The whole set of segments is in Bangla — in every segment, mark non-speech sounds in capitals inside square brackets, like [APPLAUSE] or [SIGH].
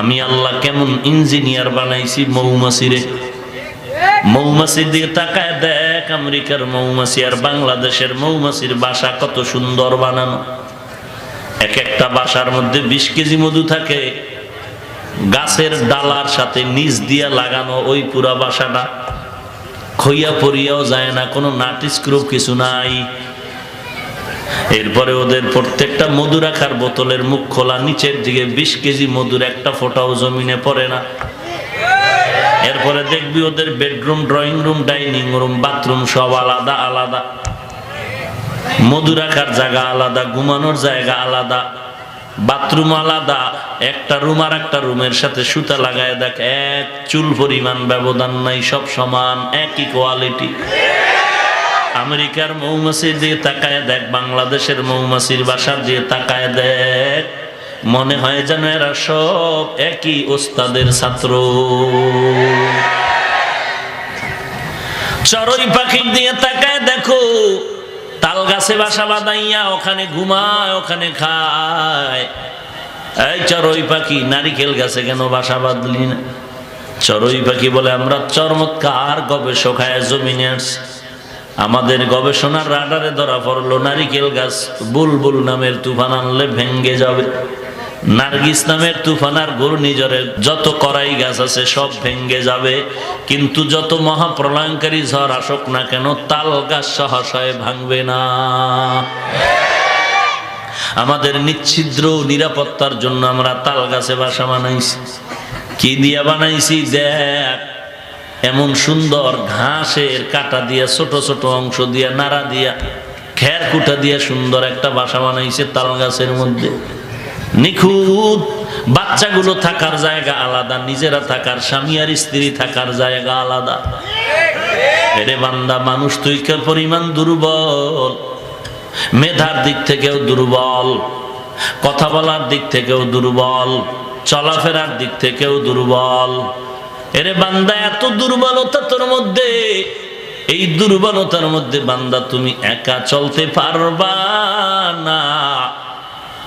আমি আল্লাহ কেমন ইঞ্জিনিয়ার বানাইছি মৌমাছিরে। মৌমাছির দিকে তাকায় দেখ আমেরিকার মৌমাছি আর বাংলাদেশের মৌমাছির বাসা কত সুন্দর বানানো। এক একটা বাসার মধ্যে বিশ কেজি মধু থাকে। গাছের ডালার সাথে নিচ দিয়া লাগানো ওই পুরা বাসাটা। খইয়া পরিয়াও যায় না, কোনো নাট স্ক্রুপ কিছু নাই। এরপরে ওদের প্রত্যেকটা মধু রাখার বোতলের মুখ খোলা, নিচের দিকে বিশ কেজি মধুর একটা ফোটাও জমিনে পড়ে না। এরপরে দেখবি ওদের bedroom drawing room dining room bathroom সব আলাদা আলাদা। মধু রাখার জায়গা আলাদা, ঘুমানোর জায়গা আলাদা বাথরুম আলাদা, একটা রুম আর একটা রুমের সাথে সুতা লাগায় দেখ, এক চুল পরিমাণ ব্যবধান নাই, সব সমান, একই কোয়ালিটি আমেরিকার মৌমাছির দিয়ে তাকায় দেখ, বাংলাদেশের মৌমাছির বাসার দিয়ে তাকায় দেখ। মনে হয় যেন এরা সব একই ওস্তাদের ছাত্র। চড়ই পাখির দিয়ে তাকায় দেখো তাল গাছে বাসা বাঁধাইয়া ওখানে ঘুমায়, ওখানে খায়। এই চড়ই পাখি, নারিকেল গাছে কেন বাসা বাঁধলি না? চড়ই পাখি বলে, আমরা চরমৎকার গবেষকায় জমিনে আসছি। আমাদের গবেষণার রাডারে ধরা পড়ল, নারিকেল গাছ বুলবুল নামের তুফান আনলে ভেঙ্গে যাবে। নার্গিস নামের তুফান তুফানার ঘূর্ণিঝড়ের যত করাই গাছ আছে সব ভেঙ্গে যাবে। কিন্তু যত মহাপ্রলয়ঙ্কারী ঝড় আসুক না কেন, তাল গাছ সহাশয়ে ভাঙবে না। আমাদের নিচ্ছিদ্র নিরাপত্তার জন্য আমরা তাল গাছে বাসা বানাইছি। কি দিয়া বানাইছি দেখ। এমন সুন্দর ঘাসের কাটা দিয়া, ছোট ছোট অংশ দিয়া, নাড়া দিয়া, খের কুটা দিয়া সুন্দর একটা বাসা বানাইছে তাল গাছের মধ্যে। নিখুঁত বাচ্চাগুলো থাকার জায়গা আলাদা, নিজেরা থাকার, স্বামী আর স্ত্রী থাকার জায়গা আলাদা। এরে বান্দা, মানুষ তুই পরিমাণ দুর্বল। মেধার দিক থেকেও দুর্বল, কথা বলার দিক থেকেও দুর্বল, চলাফেরার দিক থেকেও দুর্বল। এরে বান্দা, এত দুর্বলতা তোর মধ্যে। এই দুর্বলতার মধ্যে বান্দা, তুমি একা চলতে পারবা না।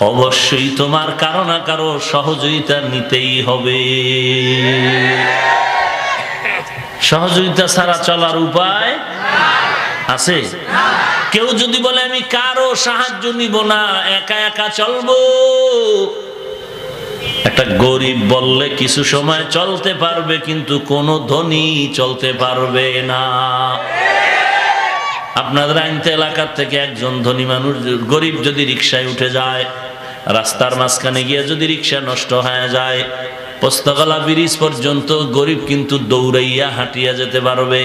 অবশ্যই তোমার কারও না কারও সহযোগিতা নিতেই হবে। সহযোগিতা ছাড়া চলার উপায় আছে? কেউ যদি বলে, আমি কারও সাহায্য নিব না, একা একা চলবো। একটা গরিব বললে কিছু সময় চলতে পারবে, কিন্তু কোনো ধনী চলতে পারবে না। আপনাদের আইনতে এলাকার থেকে একজন ধনী মানুষ, গরিব যদি রিক্সায় উঠে যায়, রাস্তার মাঝখানে গিয়ে যদি রিক্সা নষ্ট হয়ে যায় পোস্তকলা ব্রিজ পর্যন্ত গরিব কিন্তু দৌড়াইয়া হাঁটিয়া যেতে পারবে।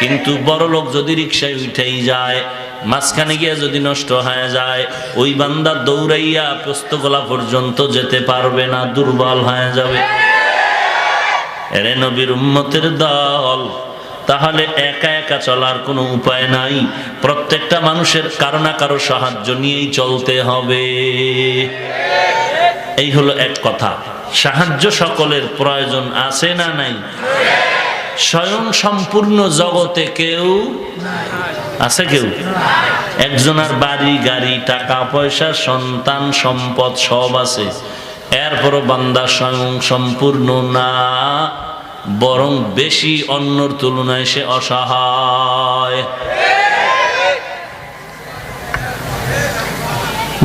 কিন্তু বড় লোক যদি রিক্সায় উঠেই যায় মাঝখানে গিয়ে যদি নষ্ট হয়ে যায়, ওই বান্দা দৌড়াইয়া পোস্তকলা পর্যন্ত যেতে পারবে না, দুর্বল হয়ে যাবে। এরে নবীর উম্মতের দল, তাহলে একা একা চলার কোনো উপায় নাই। প্রত্যেকটা মানুষের কারও না কারও সাহায্য নিয়েই চলতে হবে। এই হলো এক কথা। সাহায্য সকলের প্রয়োজন আছে না নাই? স্বয়ং সম্পূর্ণ জগতে কেউ আছে কেউ? একজনের বাড়ি, গাড়ি, টাকা, পয়সা, সন্তান, সম্পদ সব আছে। এরপরও বান্দা স্বয়ং সম্পূর্ণ না, বরং বেশি অন্যর তুলনায় সে অসহায়।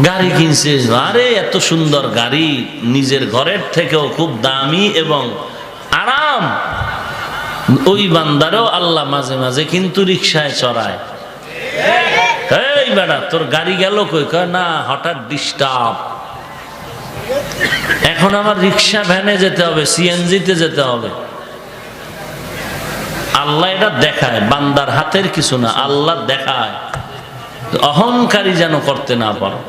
গাড়ি কিনছে, আরে এত সুন্দর গাড়ি, নিজের ঘরের থেকেও খুব দামি এবং আরাম। ওই বান্দারও আল্লাহ মাঝে মাঝে কিন্তু রিক্সায় চড়ায়। এই বেড়া তোর গাড়ি গেল কই? কয়, না, হঠাৎ ডিস্টার্ব এখন আমার রিক্সা ভ্যানে যেতে হবে সিএনজিতে যেতে হবে। আল্লাহ এটা দেখায়, বান্দার হাতের কিছু না, আল্লাহ দেখায়। অহংকারী যেন করতে না পারো।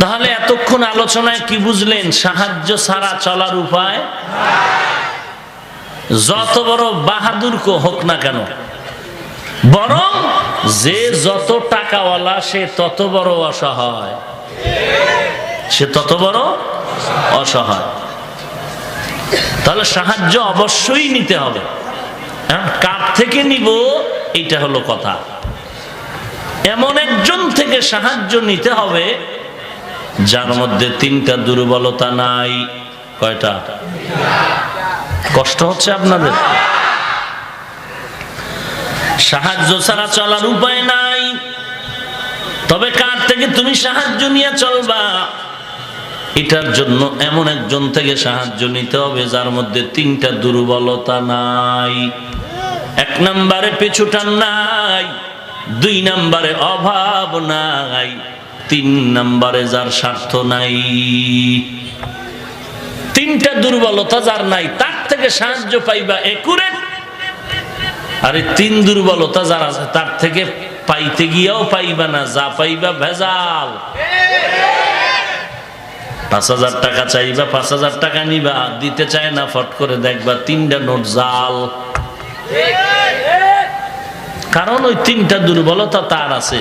তাহলে এতক্ষণ আলোচনায় কি বুঝলেন? সাহায্য ছাড়া চলার উপায়? যত বড় বাহাদুর হোক না কেন বরং যে যত টাকাওয়ালা সে তত বড় অসহায়। সে তত বড় অসহায়। তাহলে সাহায্য অবশ্যই নিতে হবে। হ্যাঁ, কার থেকে নিব এইটা হলো কথা। এমন একজন থেকে সাহায্য নিতে হবে যার মধ্যে তিনটা দুর্বলতা নাই। কয়টা? কষ্ট হচ্ছে আপনাদের? সাহায্য ছাড়া চলার উপায় নাই। তবে কার থেকে তুমি সাহায্য নিয়ে চলবা? এটার জন্য এমন একজন থেকে সাহায্য নিতে হবে যার মধ্যে তিনটা দুর্বলতা নাই। এক নম্বরে পিছুটান নাই, দুই নম্বরে অভাব নাই, তিন নম্বরে যার স্বার্থ নাই। তিনটা দুর্বলতা যার নাই, তার থেকে সাহায্য পাইবা একুরেট আরে তিন দুর্বলতা যার আছে, তার থেকে পাইতে গিয়েও পাইবা না, যা পাইবা ভেজাল। পাঁচ হাজার টাকা চাইবা, পাঁচ হাজার টাকা নিবা, দিতে চায় না, ফট করে দেখবা তিনটা নোট জাল। কারণ ওই তিনটা দুর্বলতা তার আছে।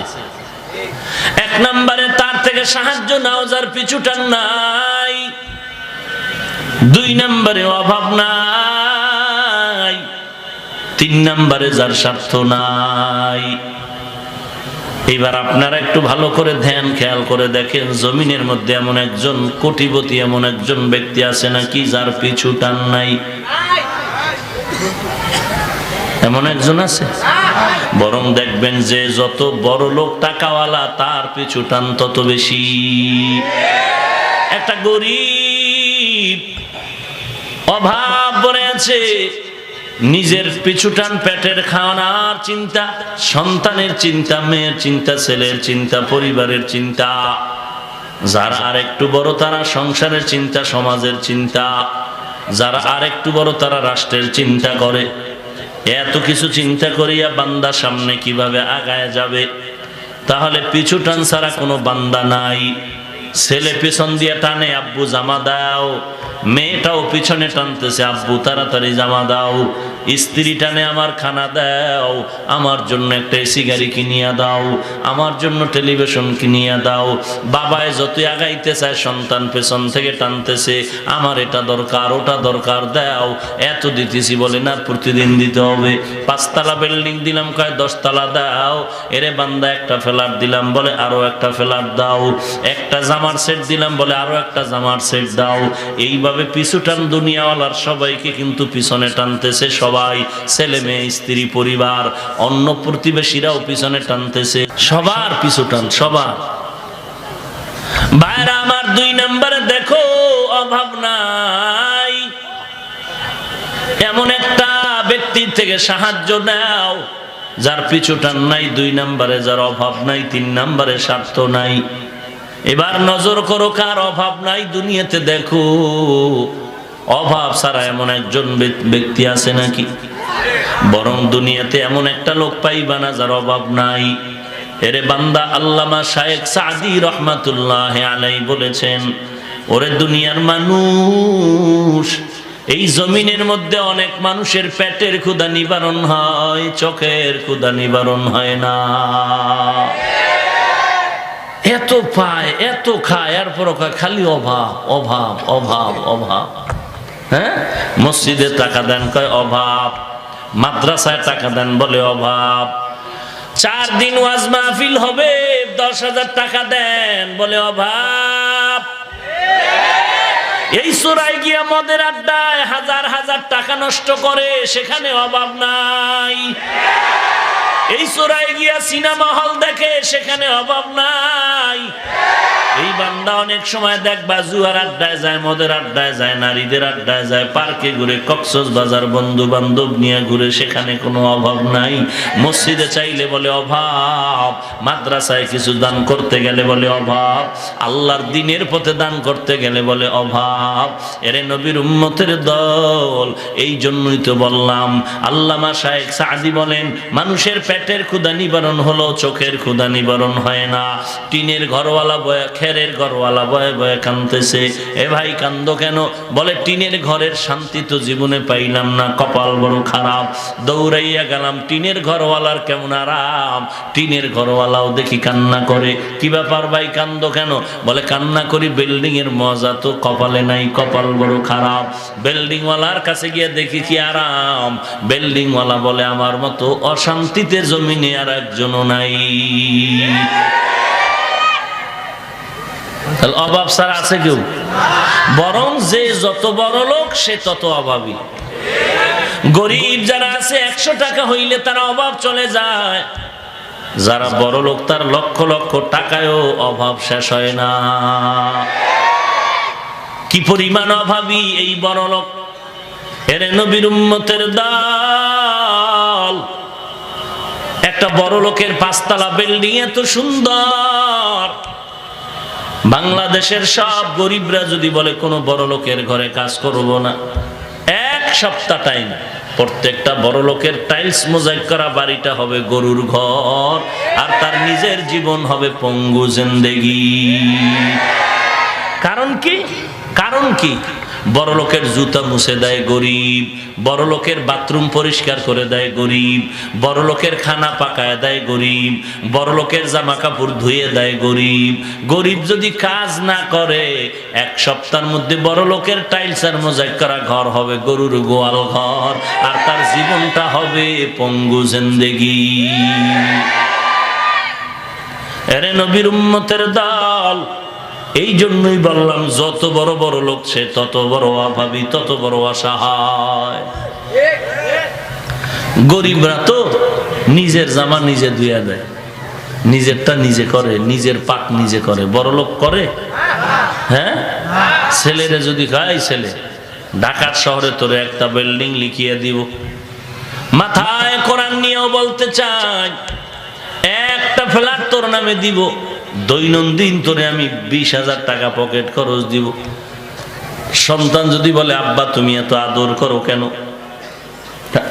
এক নম্বরে তার থেকে সাহায্য নাও, যার পিছুটান নাই। দুই নম্বরে অভাব নাই, তিন নম্বরে যার স্বার্থ নাই। এবার আপনারা একটু ভালো করে ধ্যান, খেয়াল করে দেখেন, জমিনের মধ্যে এমন একজন কোটিপতি, এমন একজন ব্যক্তি আছে নাকি যার পিছু টান নাই। এমন একজন আছে? বরং দেখবেন যে যত বড় লোক টাকাওয়ালা, তার পিছু টান তত বেশি। একটা গরিব অভাব পড়ে আছে নিজের পিছুটান পেটের খাওয়ানোর চিন্তা, সন্তানের চিন্তা, মেয়ের চিন্তা, ছেলের চিন্তা, পরিবারের চিন্তা। যারা আর একটু বড় তারা সংসারের চিন্তা, সমাজের চিন্তা। যারা আর একটু বড় তারা রাষ্ট্রের চিন্তা করে। এত কিছু চিন্তা করিয়া বান্দা সামনে কীভাবে আগায় যাবে? তাহলে পিছু টান ছাড়া কোনো বান্দা নাই। ছেলে পিছন দিয়ে টানে আব্বু জামা দাও। মেয়েটাও পিছনে টানতেছে আব্বু তাড়াতাড়ি জামা দাও। স্ত্রী টানে আমার খানা দাও, আমার জন্য একটা এসি গাড়ি কিনিয়া দাও, আমার জন্য টেলিভিশন কিনিয়া দাও। বাবায় যতই আগাইতে চায়, সন্তান পেছন থেকে টানতেছে, আমার এটা দরকার, ওটা দরকার, দাও। এত দিতেছি বলে না প্রতিদিন দিতে হবে। পাঁচতলা বিল্ডিং দিলাম, কয় দশতলা দাও। এরে বান্দা, একটা ফ্ল্যাট দিলাম বলে আরও একটা ফ্ল্যাট দাও। একটা জামার সেট দিলাম বলে আরও একটা জামার সেট দাও। এইভাবে পিছু টান দুনিয়াওয়ালার সবাইকে কিন্তু পিছনে টানতেছে সবাই ছেলে মেয়ে, স্ত্রী, পরিবার, অন্য প্রতিবেশীরাও পিছনে টানতেছে। সবার পিছু টান, সবার। বাইরা আমার দুই নম্বরে দেখো, অভাব নাই। এমন একটা ব্যক্তির থেকে সাহায্য নাও, যার পিছু টান নাই, দুই নম্বরে যার অভাব নাই, তিন নম্বরে স্বার্থ নাই। এবার নজর করো কার অভাব নাই, দুনিয়াতে দেখো। অভাব ছাড়া এমন একজন ব্যক- ব্যক্তি আছে নাকি? বরং দুনিয়াতে এমন একটা লোক পাইবা না যার অভাব নাই। এরে বান্দা আল্লামা শায়েক সাদি রহমাতুল্লাহ আলাই বলেছেন, ওরে দুনিয়ার মানুষ, এই জমিনের মধ্যে অনেক মানুষের পেটের ক্ষুদা নিবারণ হয়, চোখের ক্ষুদা নিবারণ হয় না। এত পায়, এত খায় এরপর খালি অভাব অভাব অভাব অভাব। হ্যাঁ? মসজিদে টাকা দেন কয় অভাব, মাদ্রাসায় টাকা দেন বলে অভাব। চার দিন ওয়াজ মাহফিল হবে, দশ হাজার টাকা দেন বলে অভাব। এই চোরাই গিয়া মদের আড্ডায় হাজার হাজার টাকা নষ্ট করে, সেখানে অভাব নাই। এই চোরাই গিয়া সিনেমা হল দেখে সেখানে অভাব নাই। এই বান্দা অনেক সময় দেখবা জুয়ার আড্ডায় যায়, মদের আড্ডায় যায়, নারীদের আড্ডায় যায়, পার্কে ঘুরে কক্সস বাজার বন্ধু বান্ধব নিয়ে ঘুরে সেখানে কোনো অভাব নাই। মসজিদে চাইলে বলে অভাব, মাদ্রাসায় কিছু দান করতে গেলে বলে অভাব, আল্লাহর দিনের পথে দান করতে গেলে বলে অভাব। এরে নবীর উম্মতের দল, এই জন্যই তো বললাম। আল্লামা শায়েখ সাদি বলেন, মানুষের পেটের ক্ষুদা নিবারণ হলো, চোখের ক্ষুদা নিবারণ হয় না। টিনের ঘরওয়ালা বয়ে, খেরের ঘরওয়ালা বয়ে বয়ে কান্দতেছে এ ভাই কান্দ কেন? বলে, টিনের ঘরের শান্তি তো জীবনে পাইলাম না, কপাল বড় খারাপ। দৌড়াইয়া গেলাম, টিনের ঘরওয়ালার কেমন আরাম? টিনের ঘরওয়ালাও দেখি কান্না করে। কি ব্যাপার ভাই কান্দ কেন? বলে, কান্না করি বিল্ডিং এর মজা তো কপালে নাই, কপাল বড় খারাপ। বিল্ডিং ওয়ালার কাছে গিয়ে দেখি কি আরাম। বিল্ডিংওয়ালা বলে, আমার মতো অশান্তিতে জমিনে আর একজনও নাই। অভাব ছাড়া আছে কেউ? বরং যে যত বড় লোক, সে তত অভাবী। গরিব যারা আছে, একশো টাকা হইলে তার অভাব চলে যায়। যারা বড় লোক, তার লক্ষ লক্ষ টাকায়ও অভাব শেষ হয় না। কি পরিমাণ অভাবী এই বড় লোক? এরে নবীর উম্মতের দল একটা বড় লোকের পাঁচতলা বিল্ডিং এত সুন্দর। বাংলাদেশের সব গরিবরা যদি বলে, কোনো বড় লোকের ঘরে কাজ করব না। এক সপ্তাহ টাইম প্রত্যেকটা বড় লোকের টাইলস মোজাইক করা বাড়িটা হবে গরুর ঘর, আর তার নিজের জীবন হবে পঙ্গু জিন্দেগি। কারণ কি? কারণ কি? বড় লোকের জুতা মুছে দেয় গরিব, বড় লোকের বাথরুম পরিষ্কার করে দেয় গরিব, বড় লোকের খানা পাকায় দেয় গরিব, বড় লোকের জামা কাপড় ধুয়ে দেয় গরিব। গরিব যদি কাজ না করে, এক সপ্তাহের মধ্যে বড় লোকের টাইলস আর মোজাইক করা ঘর হবে, গরুর গোয়াল ঘর, আর তার জীবনটা হবে পঙ্গু জিন্দেগি। এরে নবীর উম্মতের দল এই জন্যই বললাম, যত বড় বড় লোক সে তত বড় অভাবী, তত বড় অসহায়। গরিবরা তো নিজের জামা নিজে ধুয়া দেয়। নিজেরটা নিজে করে, নিজের পাক নিজে করে। বড় লোক করে? হ্যাঁ? ছেলেরে যদি খাই ছেলে ঢাকার শহরে তোরে একটা বিল্ডিং লিখিয়ে দিব। মাথায় কোরআন নিয়েও বলতে চাই, একটা ফ্ল্যাট তোর নামে দিব। দৈনন্দিন তোরে আমি বিশ হাজার টাকা পকেট খরচ দিব। সন্তান যদি বলে, আব্বা, তুমি এত আদর করো কেন?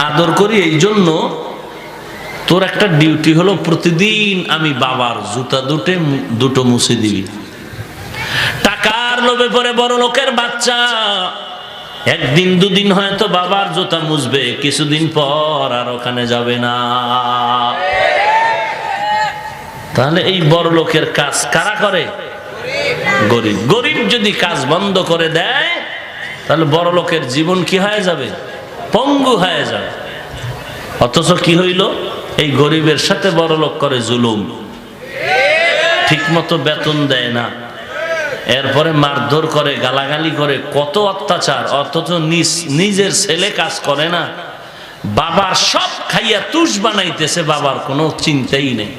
আদর করি এই জন্য তোর একটা ডিউটি হলো, প্রতিদিন আমি বাবার জুতা দুটে দুটো মুছে দিবি। টাকার লোভে পরে বড় লোকের বাচ্চা। একদিন দুদিন হয়তো বাবার জুতা মুছবে, কিছুদিন পর আর ওখানে যাবে না। তাহলে এই বড় লোকের কাজ কারা করে? গরিব। গরিব যদি কাজ বন্ধ করে দেয়, তাহলে বড় লোকের জীবন কি হয়ে যাবে? পঙ্গু হয়ে যাবে। অথচ কি হইল? এই গরিবের সাথে বড় লোক করে জুলুম। ঠিক মতো বেতন দেয় না। এরপরে মারধর করে, গালাগালি করে, কত অত্যাচার। অথচ নিজ, নিজের ছেলে কাজ করে না। বাবার সব খাইয়া তুষ বানাইতেছে, বাবার কোনো চিন্তাই নেই।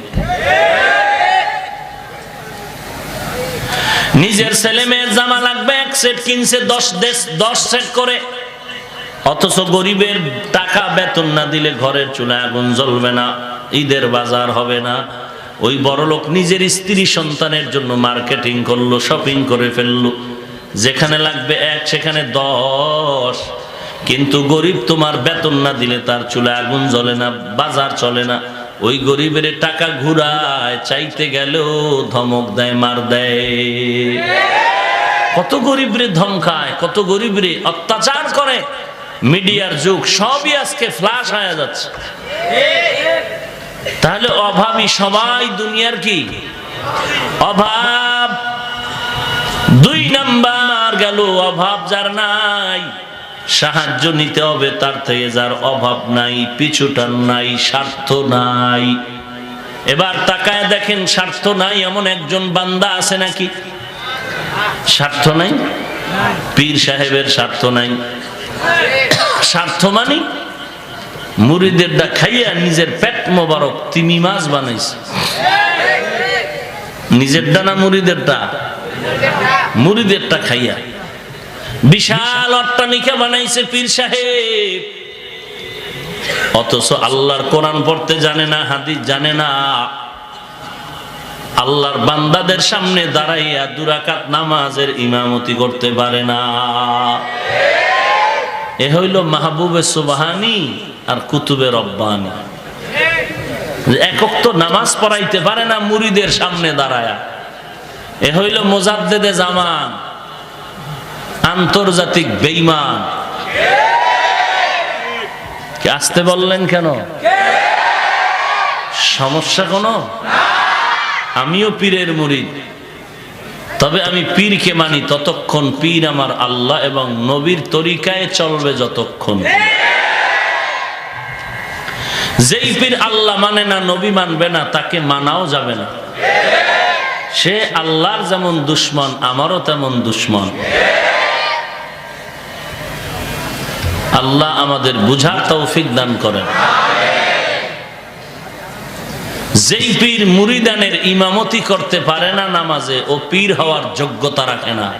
নিজের ছেলে মেয়ের জামা লাগবে, এক সেট কিনছে, দশ দেশ, দশ সেট করে। অথচ গরিবের টাকা বেতন না দিলে ঘরের চুলায় আগুন জ্বলবে না, ঈদের বাজার হবে না। ওই বড় লোক নিজের স্ত্রী সন্তানের জন্য মার্কেটিং করল শপিং করে ফেলল। যেখানে লাগবে এক, সেখানে দশ। কিন্তু গরিব তোমার বেতন না দিলে তার চুলায় আগুন জ্বলে না, বাজার চলে না। ওই গরিবের টাকা ঘুরায়, চাইতে গেল ধমক দেয়, মার দেয়। কত গরিবরে ধমকায় কত গরিবরে অত্যাচার করে। মিডিয়ার যুগ, সবই আজকে ফ্লাশ হয়ে যাচ্ছে। তাহলে অভাবী সবাই দুনিয়ার কি? অভাব। দুই নাম্বার গেল, অভাব যার নাই। সাহায্য নিতে হবে তার থেকে যার অভাব নাই, পিছুটান নাই, স্বার্থ নাই। এবার তাকায় দেখেন স্বার্থ নাই, এমন একজন বান্দা আছে নাকি? স্বার্থ নাই? পীর সাহেবের স্বার্থ নাই। স্বার্থ মানি মুড়িদেরটা খাইয়া নিজের পেট মোবারক, তিমি মাছ বানাইছে। নিজেরটা না মুড়িদেরটা? মুড়িদেরটা খাইয়া। বিশাল অট্টালিকা বানাইছে পীর সাহেব। অথচ আল্লাহর কোরআন পড়তে জানে না, হাদিস জানে না। আল্লাহর বান্দাদের সামনে দাঁড়াইয়া দুরাকাত নামাজের ইমামতি করতে পারে না। এ হইল মাহবুবে সুবাহানি আর কুতুবে রব্বানি। একক তো নামাজ পড়াইতে পারে না মুড়িদের সামনে দাঁড়ায়া। এ হইল মোজাদ্দেদে জামান। আন্তর্জাতিক বেইমান। আসতে বললেন কেন? সমস্যা কোনো? আমিও পীরের মুরিদ তবে আমি পীরকে মানি ততক্ষণ পীর আমার আল্লাহ এবং নবীর তরিকায় চলবে যতক্ষণ। যেই পীর আল্লাহ মানে না, নবী মানবে না, তাকে মানাও যাবে না। সে আল্লাহর যেমন দুশ্মন, আমারও তেমন দুশ্মন। আল্লাহ আমাদের বুঝার তৌফিক দান করেন। যেই পীর মুরিদানের ইমামতি করতে পারে না নামাজে, ও পীর হওয়ার যোগ্যতা রাখে না।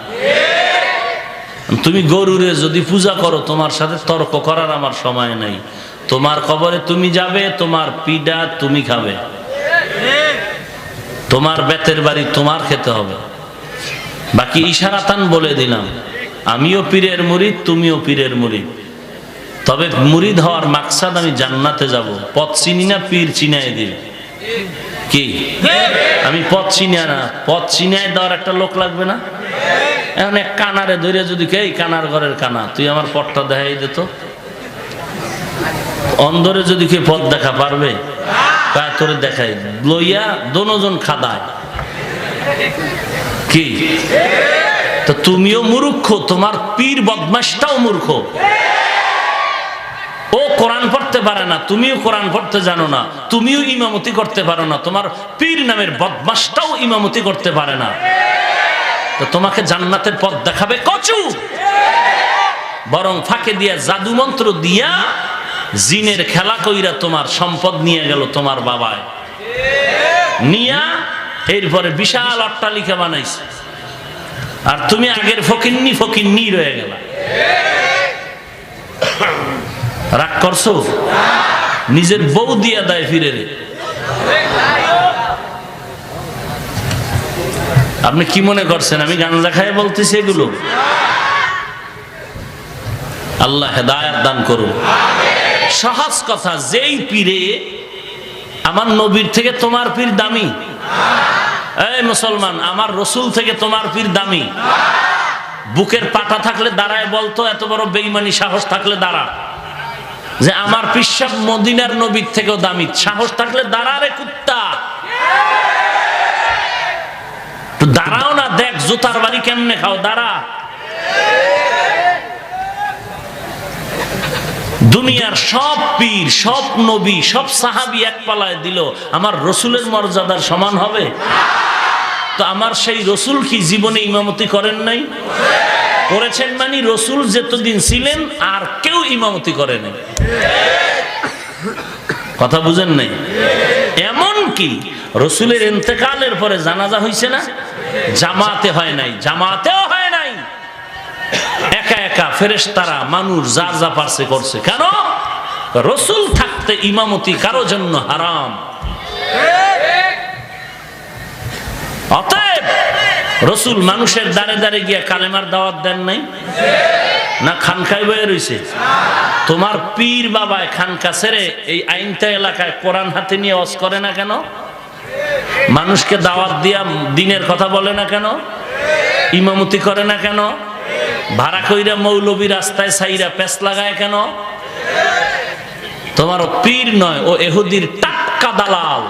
তুমি গরুরে যদি পূজা করো, তোমার সাথে তর্ক করার আমার সময় নেই। তোমার কবরে তুমি যাবে, তোমার পিডা তুমি খাবে। তোমার বেতের বাড়ি তোমার খেতে হবে। বাকি ইশারাতান বলে দিলাম, আমিও পীরের মুরিদ, তুমিও পীরের মুরিদ। তবে মুরিদ হওয়ার মাকসাদ আমি জান্নাতে যাব। পথ চিনি না, পীর চিনাই দিবে। কি? আমি পথ চিনিয়া না। পথ চিনাই দেওয়ার একটা লোক লাগবে না? এখন এক কানারে ধরে যদি কে কানার ঘরের কানা, তুই আমার পথটা দেখাই দিত অন্ধরে যদি কে পথ দেখা পারবে, কায় তোরে দেখাই। লইয়া দোনোজন খাদায়। কি? তো তুমিও মূর্খ, তোমার পীর বদমাসটাও মূর্খ। কোরআন পড়তে পারে না, তুমিও কোরআন পড়তে জানো না, তুমিও ইমামতি করতে পারো না, তোমার পীর নামের বদমাসটাও ইমামতি করতে পারে না। তো তোমাকে জান্নাতের পথ দেখাবে কচু। বরং ফাঁকে দিয়া জাদু মন্ত্র দিয়া জিনের খেলা কইরা তোমার সম্পদ নিয়ে গেল তোমার বাবায়। নিয়া এরপরে বিশাল অট্টালিকা বানাইছে। আর তুমি আগের ফকিন্নি ফকিন্নি রয়ে গেলা। রাগ করছ? নিজের বউ দিয়া দেয় ফিরে রে। আপনি কি মনে করছেন? আমি গাঞ্জা খাই বলতেছি এগুলো। আল্লাহ হেদায়াত দান করুন। সহজ কথা, যেই পীরে আমার নবীর থেকে তোমার পীর দামি, এই মুসলমান, আমার রসুল থেকে তোমার পীর দামি, বুকের পাটা থাকলে দাঁড়ায় বলতো, এত বড় বেইমানি সাহস থাকলে দাঁড়া। যে আমার পিসাব মদিনার নবীর থেকেও দামি। সাহস থাকলে দাঁড়া রে কুত্তা। দাঁড়াও না, দেখ জুতার বাড়ি কেমনে খাও, দাঁড়া। দুনিয়ার সব পীর, সব নবী, সব সাহাবি এক পালায় দিল, আমার রসুলের মর্যাদার সমান হবে? তো আমার সেই রসুল কি জীবনে ইমামতি করেন নাই? করেছেন মানে রসুল যেতদিন ছিলেন আর কেউ ইমামতি করে নাই। কথা বুঝেন নাই? এমন কি? রসুলের ইন্তেকালের পরে জানাজা হয়েছে না? জামাতে হয় নাই, জামাতেও হয় নাই। একা একা ফেরেশতারা মানুষ যার যা পারছে করছে। কেন? রসুল থাকতে ইমামতি কারও জন্য হারাম। অতএব রসুল মানুষের দাঁড়ে দাঁড়ে গিয়া কালেমার দাওয়াত দেন নাই? না খানকায় বয়ে রয়েছে তোমার পীর বাবায় খানকা ছেড়ে এই আইনটা এলাকায় কোরআন হাতে নিয়ে অস করে না কেন? মানুষকে দাওয়াত দিয়া দিনের কথা বলে না কেন? ইমামতি করে না কেন? ভাড়া কইরা মৌলবী রাস্তায় সাইরা পেস লাগায় কেন? তোমার পীর নয়, ও এহুদির টাটকা দালাল।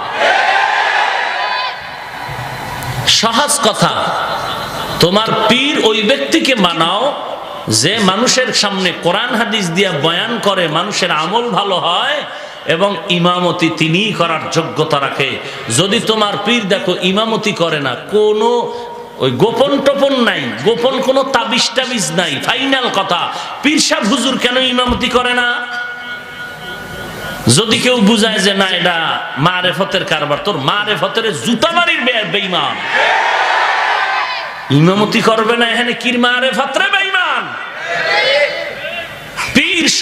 সহজ কথা, তোমার পীর ওই ব্যক্তিকে মানাও যে মানুষের সামনে কোরআন হাদিস দিয়া বয়ান করে, মানুষের আমল ভালো হয় এবং ইমামতি তিনি করার যোগ্যতা রাখে। যদি তোমার পীর দেখো ইমামতি করে না, কোনো ওই গোপন টোপন নাই, গোপন কোনো তাবিজ টাবিজ নাই, ফাইনাল কথা। পীর সাহ হুজুর কেন ইমামতি করে না? যদি কেউ বুঝায় যে না, এটা মারেফতের কারবার, তোর মারেফতের জুতা বাড়ির বেইমান ইমামতি করবে না, এখানে কির মারেফতরে বেইমান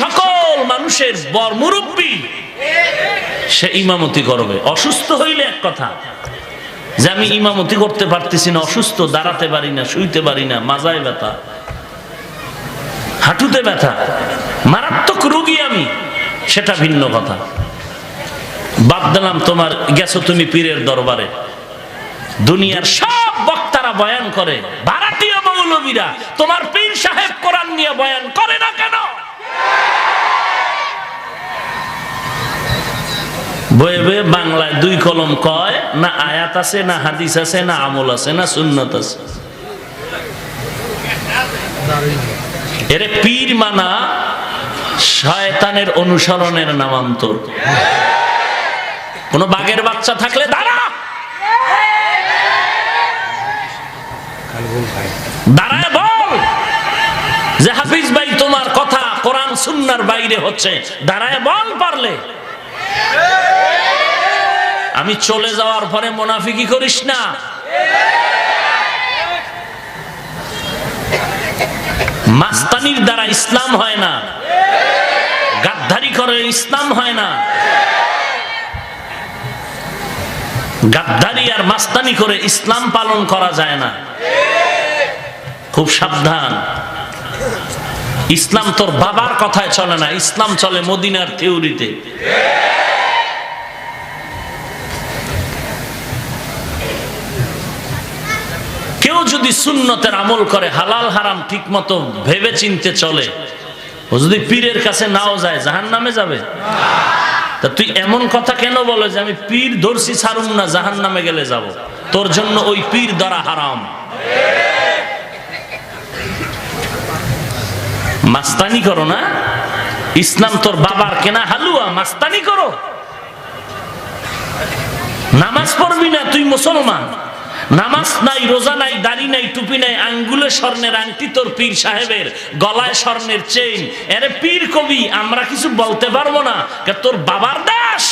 সকল মানুষের বর মুরব্বী, সে ইমামতি করবে। অসুস্থ হইলে এক কথা, যে আমি ইমামতি করতে পারতেছি না, অসুস্থ, দাঁড়াতে পারি না, শুইতে পারি না, মাজায় ব্যথা, হাঁটুতে ব্যথা, মারাত্মক রোগী আমি, সেটা ভিন্ন কথা। বাদ দিলাম, তোমার গেছো তুমি পীরের দরবারে। দুনিয়ার সব বক্তারা বয়ান করে, ভারতীয় মৌলবীরা, তোমার পীর সাহেব কোরআন নিয়ে বয়ান করে না কেন? বয়ে বয়ে বাংলায় দুই কলম কয়, না আয়াত আছে, না হাদিস আছে, না আমল আছে, না সুন্নত আছে। এরে পীর মানা শয়তানের অনুসরণের নামান্তর। কোন বাঘের বাচ্চা থাকলে দাঁড়া! দাঁড়ায় বল! যে হাফিজ ভাই, তোমার কথা কোরআন সুন্নার বাইরে হচ্ছে, দাঁড়ায় বল পারলে। আমি চলে যাওয়ার পরে মোনাফিকি করিস না। মাস্তানির দ্বারা ইসলাম হয় না। গাদ্দারি করে ইসলাম হয় না। গাদ্দারি আর মাস্তানি করে ইসলাম পালন করা যায় না। খুব সাবধান। ইসলাম তোর বাবার কথায় চলে না। ইসলাম চলে মদিনার থিওরিতে। যদি সুন্নতের আমল করে, হালাল, হারাম ঠিক মতো ভেবে চিনতে চলে, ও যদি পীরের কাছে নাও যায় জাহান নামে যাবে? তা তুই এমন কথা কেন বলে যে আমি পীর ধরছি, ছাড়ুম না জাহান নামে গেলে যাব? তোর জন্য ওই পীর দ্বারা হারাম। মাস্তানি করো না? ইসলাম তোর বাবার কেনা হালুয়া, মাস্তানি করো। নামাজ পড়বি না, তুই মুসলমান। নামাজ নাই, রোজা নাই, দাড়ি নাই, টুপি নাই, আঙ্গুলে স্বর্ণের আংটি, তোর পীর সাহেবের গলায় স্বর্ণের চেইন। এরে পীর কবি, আমরা কিছু বলতে পারব না। তোর বাবার দাস?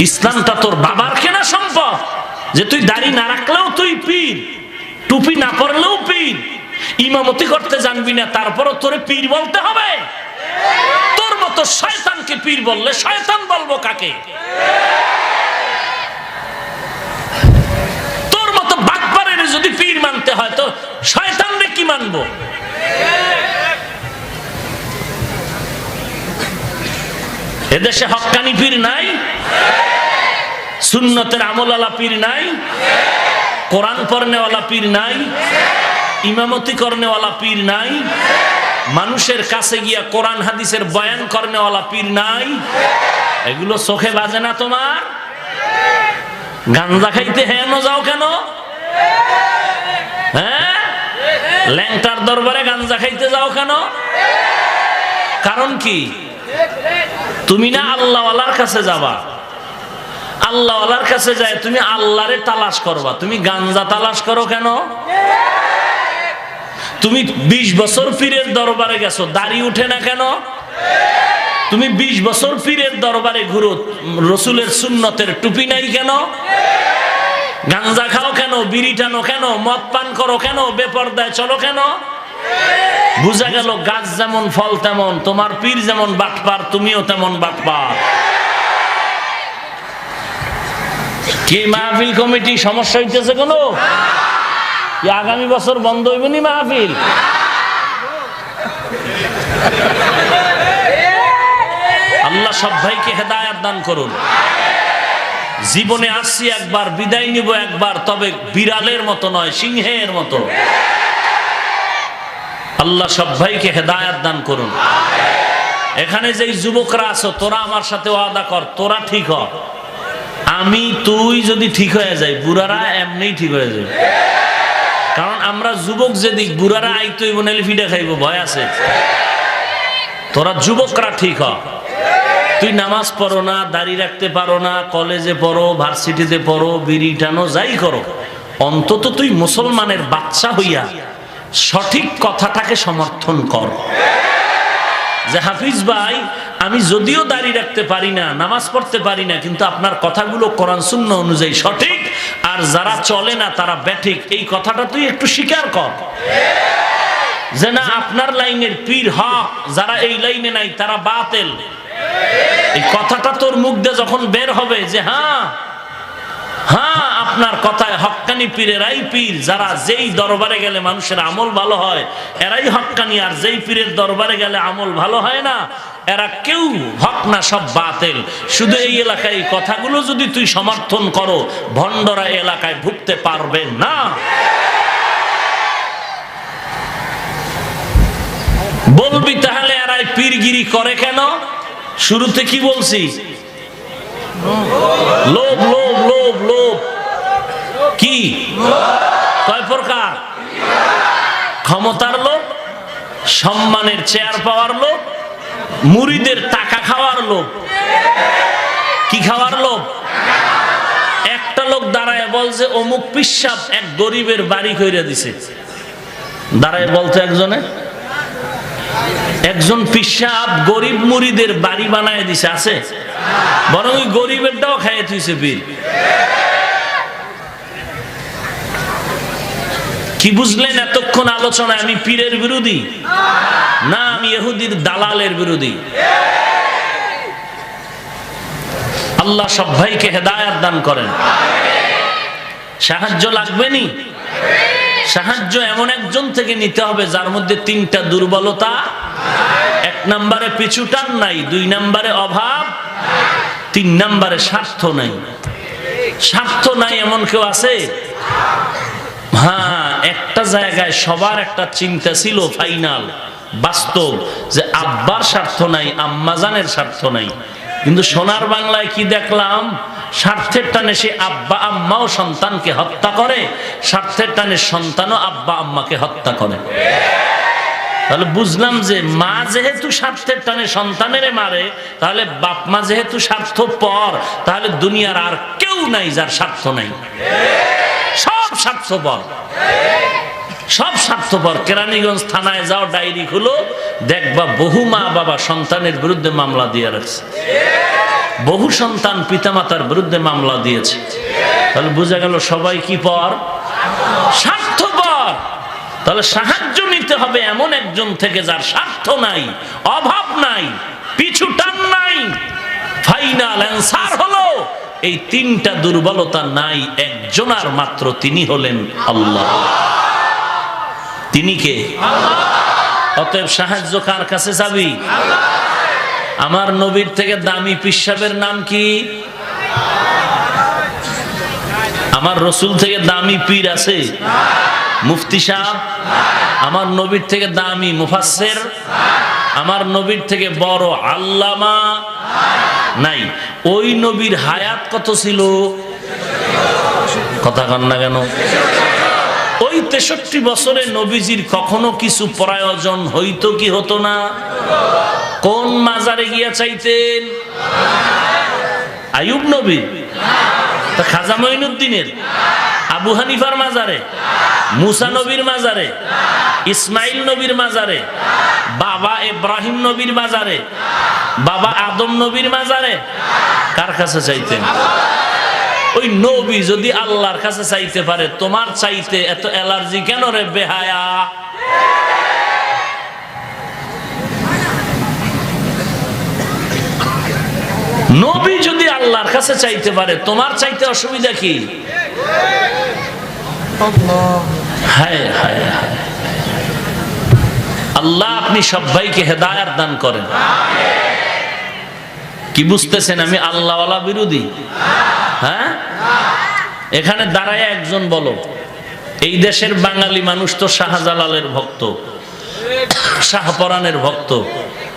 ইসলামটা তোর বাবার কেনা সম্পদ। যে তুই দাড়ি না রাখলেও তুই পীর, টুপি না পরলেও পীর। ইমামতি করতে জানবি না, তারপরও তোরে পীর বলতে হবে। তোর মতো শয়তানকে পীর বললে শয়তান বলব কাকে? তোর মতো বাটপারের যদি পীর মানতে হয়, তো কি মানবো? এদেশে হক্কানি পীর নাই, সুন্নতের আমলালা পীর নাই, কোরআন পড়নেওয়ালা পীর নাই ইমামতি করনেওয়ালা পীর নাই। মানুষের কাছে গিয়া কোরআন হাদিসের বয়ান করনেওয়ালা পীর নাই। এগুলো চোখে বাজে না তোমার? গাঞ্জা খাইতে হেন যাও কেন? হ্যাঁ? ল্যাংটার দরবারে গাঞ্জা খাইতে যাও কেন? কারণ কি? তুমি না আল্লাহওয়ালার কাছে যাবা। আল্লাহওয়ালার কাছে যায়, তুমি আল্লাহরে তালাশ করবা। তুমি গাঞ্জা তালাশ করো কেন? তুমি ২০ বছর পীরের দরবারে গেছো, দাড়ি উঠে না কেন? তুমি ২০ বছর পীরের দরবারে ঘুরো, রসুলের সুন্নতের টুপি নাই কেন? গাঞ্জা খাও কেন, বিড়ি টানো কেন, মদ পান করো কেন, বেপরদায় চলো কেন? বুঝা গেল, গাছ যেমন ফল তেমন, তোমার পীর যেমন বাটপার, তুমিও তেমন বাটপার। কি মাহফিল কমিটি, সমস্যা হইতেছে কোনো? আগামী বছর বন্ধ হইব নি মাহফিল? আল্লাহ সব ভাইকে হেদায়াত দান করুন। জীবনে আসছি একবার, বিদায় নিব একবার, তবে বিড়ালের মতো নয়, সিংহের মতো। আল্লাহ সব ভাইকে হেদায়াত দান করুন। এখানে যেই যুবকরা আছো, তোরা আমার সাথে ওয়াদা কর, তোরা ঠিক হ। আমি, তুই যদি ঠিক হয়ে যাই, বুড়ারা এমনি ঠিক হয়ে যাবে। কারণ আমরা যুবক যেদিক বুড়ারা আইতো বনাইলে ফিডা খাইব, ভয় আছে। তোরা যুবকরা ঠিক হ। তুই নামাজ পড়ো না, দাড়ি রাখতে পারো না, কলেজে পড়ো, ভার্সিটিতে পড়ো, বিড়ি টানো, যাই করো। অন্তত তুই মুসলমানের বাচ্চা হইয়া সঠিক কথাটাকে সমর্থন কর। যে হাফিজ ভাই, আমি যদিও দাড়ি রাখতে পারি না, নামাজ পড়তে পারি না, কিন্তু আপনার কথাগুলো কোরআন শূন্য অনুযায়ী সঠিক আর যারা চলে না, তারা ব্যাঠিক এই কথাটা তুই একটু স্বীকার কর। যে না, আপনার লাইনের পীর হক যারা এই লাইনে নাই, তারা বাতেল। এই কথাটা তোর মুখ দিয়ে যখন বের হবে যে হ্যাঁ হ্যাঁ আপনার কথায় হক্কানি পীরেরাই পীর। যারা যেই দরবারে গেলে মানুষের আমল ভালো হয়, এরাই হক্কানি। আর যেই পীরের দরবারে গেলে আমল ভালো হয় না এরা কেউ হক না, সব বাতেল। শুধু এই এলাকায় কথাগুলো যদি তুই সমর্থন করো, ভণ্ডরা এলাকায় ভুগতে পারবে না। বলবি তাহলে এরাই পীরগিরি করে কেন? শুরুতে কি বলছি? লোভ লোভ লোভ লোভ। কি? কয় প্রকার? ক্ষমতার লোভ, সম্মানের চেয়ার পাওয়ার লোভ মুড়িদের টাকা খাওয়ার লোভ। কি খাওয়ার লোভ? একটা লোক দাঁড়ায় বলছে, অমুক পিসাব এক গরিবের বাড়ি কইরা দিছে। দাঁড়ায় বলতো একজনে, একজন পিসাব গরিব মুড়িদের বাড়ি বানায় দিছে, আছে? বরং ওই গরিবেরটাও খাইয়ে তুইছে বীর কি বুঝলেন? এতক্ষণ আলোচনায় আমি পীরের বিরোধী? না, আমি এহুদির দালালের বিরোধী। আল্লাহ সব ভাইকে হেদায়াত দান করেন। সাহায্য লাগবে নি সাহায্য এমন একজন থেকে নিতে হবে যার মধ্যে তিনটা দুর্বলতা। এক নম্বরে পিছুটান নাই, দুই নম্বরে অভাব, তিন নম্বরে স্বার্থ নাই। স্বার্থ নাই এমন কেউ আছে? হ্যাঁ একটা জায়গায় সবার একটা চিন্তা ছিল ফাইনাল, বাস্তব, যে আব্বার স্বার্থ নাই আম্মাজানের স্বার্থ নাই। কিন্তু সোনার বাংলায় কি দেখলাম? স্বার্থের টানে সে আব্বা, আম্মাও সন্তানকে হত্যা করে, স্বার্থের টানে সন্তানও আব্বা, আম্মাকে হত্যা করে। তাহলে বুঝলাম যে মা যেহেতু স্বার্থের টানে সন্তানের মারে, তাহলে বাপ মা যেহেতু স্বার্থ পর তাহলে দুনিয়ার আর কেউ নাই যার স্বার্থ নাই। সব স্বার্থপর। সব স্বার্থপর। কেরানীগঞ্জ থানায় যাও, ডায়েরি খুলো, দেখবা বহু মা বাবা সন্তানের বিরুদ্ধে মামলা দিয়ে রাখছে। বহু সন্তান পিতামাতার বিরুদ্ধে মামলা দিয়েছে। তাহলে বোঝা গেল সবাই কি পর? স্বার্থপর। তাহলে সাহায্য নিতে হবে এমন একজন থেকে যার স্বার্থ নাই, অভাব নাই, পিছু টান নাই। ফাইনাল অ্যান্সার এই তিনটা দুর্বলতা নাই একজনার মাত্র তিনি হলেন আল্লাহ। তিনি কে? অতএব সাহায্য কার কাছে যাবি? আমার নবীর থেকে দামি পিসাবের নাম কি? আমার রসুল থেকে দামি পীর আছে? মুফতি সাহ আমার নবীর থেকে দামি মুফাসের আমার নবীর থেকে বড় আল্লামা? নাই। ওই নবীর হায়াত কত ছিল? কথা কন না কেন? ওই তেষট্টি বছরে নবীজির কখনো কিছু প্রয়োজন হইতো কি হতো না? কোন মাজারে গিয়া চাইতেন? আয়ুব নবী? খাজা মঈনুদ্দিনের? আবু হানিফার মাজারে? মুসা নবীর মাজারে? ইসমাইল নবীর মাজারে? বাবা ইব্রাহিম নবীর মাজারে? বাবা আদম নবীর মাজারে? কার কাছে চাইতেন? ওই নবী যদি আল্লাহর কাছে চাইতে পারে, তোমার চাইতে এত অ্যালার্জি কেন রে বেহায়া? নবী যদি আল্লাহর কাছে চাইতে পারে, তোমার চাইতে অসুবিধা কি? আল্লাহ আপনি সবাইকে হেদায়াত দান করেন। কি বুঝতেছেন আমি? আল্লাহওয়ালা বিরোধী। হ্যাঁ? এখানে দাঁড়ায় একজন বলো। এই দেশের বাঙালি মানুষ তো শাহজালালের ভক্ত, শাহপরানের ভক্ত,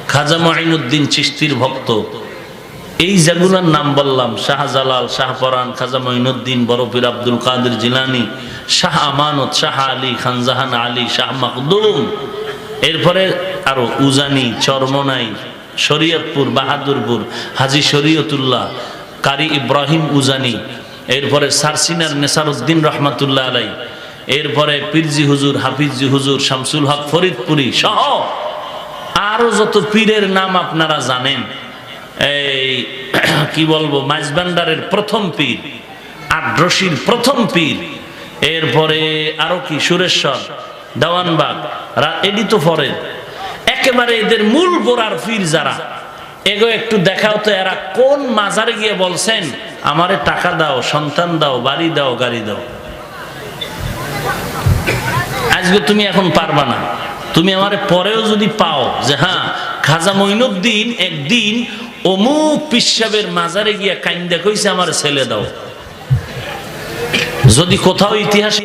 খাজা মাইনুদ্দিন চিস্তির ভক্ত। এই যেগুলোর নাম বললাম, শাহজালাল, শাহপরান, খাজা মঈনুদ্দিন বরফির আব্দুল কাদের জিলানি, শাহ আমানত, শাহ আলী খানজাহান আলী, শাহ মাকদুম, এরপরে আরও উজানি, চরমনাই শরীয়তপুর, বাহাদুরপুর, হাজি শরীয়তুল্লাহ, কারি ইব্রাহিম উজানি, এরপরে সারসিনার নেসারউদ্দিন রহমাতুল্লাহ আলাই, এরপরে পিরজি হুজুর হাফিজি হুজুর, শামসুল হক, ফরিদপুরি সহ আরও যত পীরের নাম আপনারা জানেন। এই [CLEARS THROAT] কি বলব, মাইজবান্ডারের প্রথম পীর আড্রসির প্রথম পীর, এরপরে আরও কি, সুরেশ্বর, দেওয়ানবাগ এডি তো ফরেন। একেবারে এদের মূল গোড়ার পীর যারা। এগো একটু দেখাও তো এরা কোন মাজারে গিয়ে বলছেন, আমারে টাকা দাও, সন্তান দাও, বাড়ি দাও, গাড়ি দাও। আজকে তুমি এখন পারবা না। তুমি আমার পরেও যদি পাও যে হ্যাঁ খাজা মঈনুদ্দিন একদিন অমুক পিসাবের মাজারে গিয়া কাইন্দা কইছে, আমার ছেলে দাও। যদি কোথাও ইতিহাস